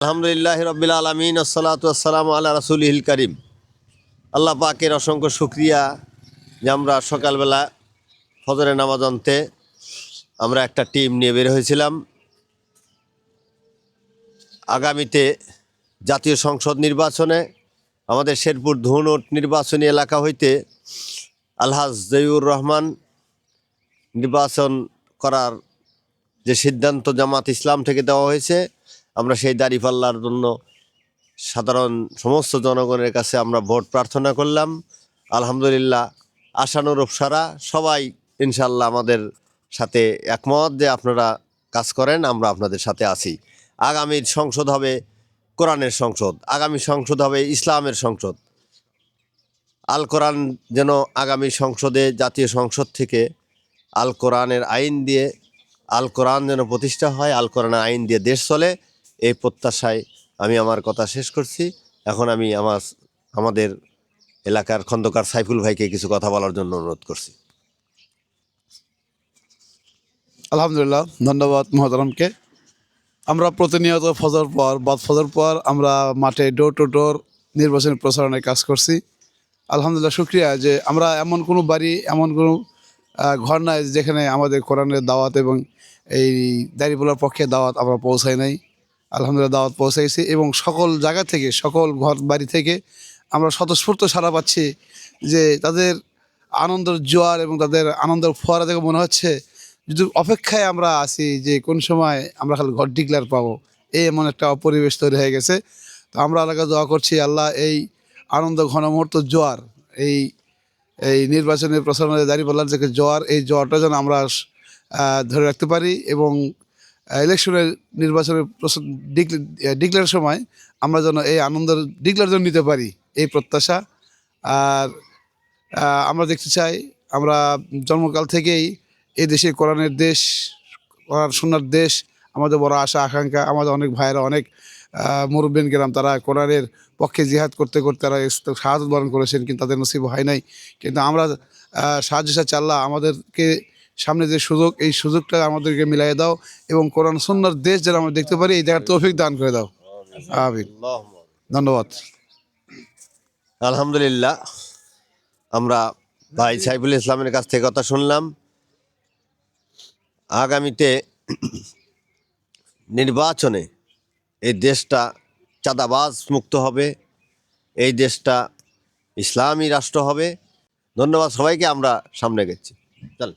আলহামদুলিল্লাহ রবিল আলমিন, আসসালাতু আসসালাম আল্লাহ রাসুলহিল করিম। আল্লাহ পাকের অসংখ্য শুক্রিয়া যে আমরা সকালবেলা ফজরের নামাজ আনতে আমরা একটা টিম নিয়ে বের হয়েছিলাম। আগামীতে জাতীয় সংসদ নির্বাচনে আমাদের শেরপুর ধুনুট নির্বাচনী এলাকা হইতে আলহাজ জয়ুর রহমান নির্বাচন করার যে সিদ্ধান্ত জামাত ইসলাম থেকে দেওয়া হয়েছে আমরা সেই দাঁড়িপাল্লার জন্য সাধারণ সমস্ত জনগণের কাছে আমরা ভোট প্রার্থনা করলাম। আলহামদুলিল্লাহ, আশানুরূপ সারা, সবাই ইনশাল্লাহ আমাদের সাথে একমত যে আপনারা কাজ করেন, আমরা আপনাদের সাথে আছি। আগামীর সংসদ হবে কোরআনের সংসদ, আগামী সংসদ হবে ইসলামের সংসদ। আল কোরআন যেন আগামী সংসদে জাতীয় সংসদ থেকে আল কোরআনের আইন দিয়ে, আল কোরআন যেন প্রতিষ্ঠা হয়, আল কোরআনের আইন দিয়ে দেশ চলে। এই প্রত্যাশায় আমি আমার কথা শেষ করছি। এখন আমি আমার, আমাদের এলাকার খন্দকার সাইফুল ভাইকে কিছু কথা বলার জন্য অনুরোধ করছি। আলহামদুলিল্লাহ, ধন্যবাদ মহতারামকে আমরা প্রতিনিয়ত ফজর পর, বাদ ফজর পর আমরা মাঠে ডোর টু ডোর নির্বাচনী প্রচারণায় কাজ করছি। আলহামদুলিল্লাহ, শুক্রিয়া যে আমরা এমন কোনো বাড়ি, এমন কোনো ঘর নাই যেখানে আমাদের কোরআনের দাওয়াত এবং এই দাঁড়িপাল্লার পক্ষে দাওয়াত আমরা পৌঁছাই নাই। আলহামদুলিল্লাহ দাওয়াত পৌঁছাইছি এবং সকল জায়গা থেকে, সকল ঘর বাড়ি থেকে আমরা স্বতঃস্ফূর্ত সারা পাচ্ছি যে তাদের আনন্দের জোয়ার এবং তাদের আনন্দের ফোয়ারা দেখে মনে হচ্ছে যদি অপেক্ষায় আমরা আছি যে কোন সময় আমরা খালি ঘর ডিক্লার পাবো, এই এমন একটা পরিবেশ তৈরি হয়ে গেছে। তো আমরা এলাকা দোয়া করছি, আল্লাহ এই আনন্দ ঘন মুহূর্ত জোয়ার, এই এই নির্বাচনের প্রচারণায় দাঁড়িয়ে বললাম যে জোয়ার, এই জোয়ারটা যেন আমরা ধরে রাখতে পারি এবং ইলেকশনের নির্বাচনের ডিক্লেয়ার সময় আমরা যেন এই আনন্দের ডিক্লেয়ার যেন নিতে পারি এই প্রত্যাশা। আর আমরা দেখতে চাই আমরা জন্মকাল থেকেই এই দেশে কোরআনের দেশ, কোরআন সোনার দেশ, আমাদের বড় আশা, আকাঙ্ক্ষা, আমাদের অনেক ভাইয়েরা, অনেক মুরব্বেন গেলাম তারা কোরআনের পক্ষে জিহাদ করতে করতে তারা সাহায্য বরণ করেছেন, কিন্তু তাদের নসিব হয় নাই। কিন্তু আমরা সাহায্য আল্লাহ আমাদেরকে সামনে যে সুযোগ, এই সুযোগটা আমাদেরকে মিলাই দাও এবং কোরআন সন্ন্যার দেশ যেন আমরা দেখতে পারি, এই জায়গার তৌফিক দান করে দাও। আমিন। ধন্যবাদ। আলহামদুলিল্লাহ, আমরা ভাই সাইফুল ইসলামের কাছ থেকে কথা শুনলাম। আগামীতে নির্বাচনে এই দেশটা চাঁদাবাজ মুক্ত হবে, এই দেশটা ইসলামী রাষ্ট্র হবে। ধন্যবাদ সবাইকে, আমরা সামনে গেছি। চল।